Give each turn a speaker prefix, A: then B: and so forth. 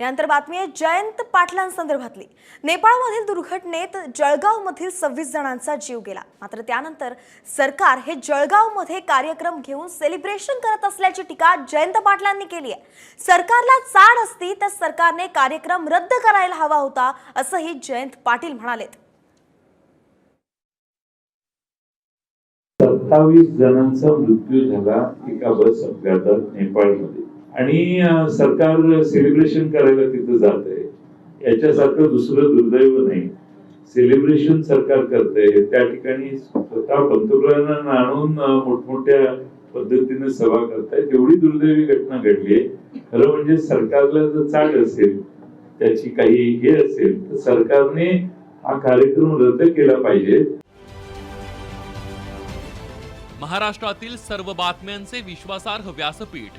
A: यानंतर बातमी आहे जयंत पाटलांसंदर्भातली. नेपाळमधील दुर्घटनेत जळगावमधील सव्वीस जणांचा जीव गेला. मात्र त्यानंतर सरकार हे जळगावमध्ये कार्यक्रम घेऊन सेलिब्रेशन करत असल्याची टीका जयंत पाटलांनी केली आहे. सरकारला चाड असती तर सरकारने कार्यक्रम रद्द करायला हवा होता असंही जयंत पाटील म्हणालेत.
B: सत्तावीस जणांचा मृत्यू झाला एका बस अपघातात नेपाळमध्ये. आणि सरकार सेलिब्रेशन करायला तिथं जात आहे याच्यासारखं दुसरं दुर्दैव नाही. सेलिब्रेशन सरकार करतंय. त्या ठिकाणी स्वतः पंतप्रधानांना आणून मोठमोठ्या पद्धतीने सभा करतायत एवढी दुर्दैवी घटना घडली आहे. खरं म्हणजे सरकारला जर चाट असेल त्याची काही हे असेल तर सरकारने हा कार्यक्रम रद्द केला पाहिजे.
C: महाराष्ट्रातील सर्व बातम्यांचे विश्वासार्ह व्यासपीठ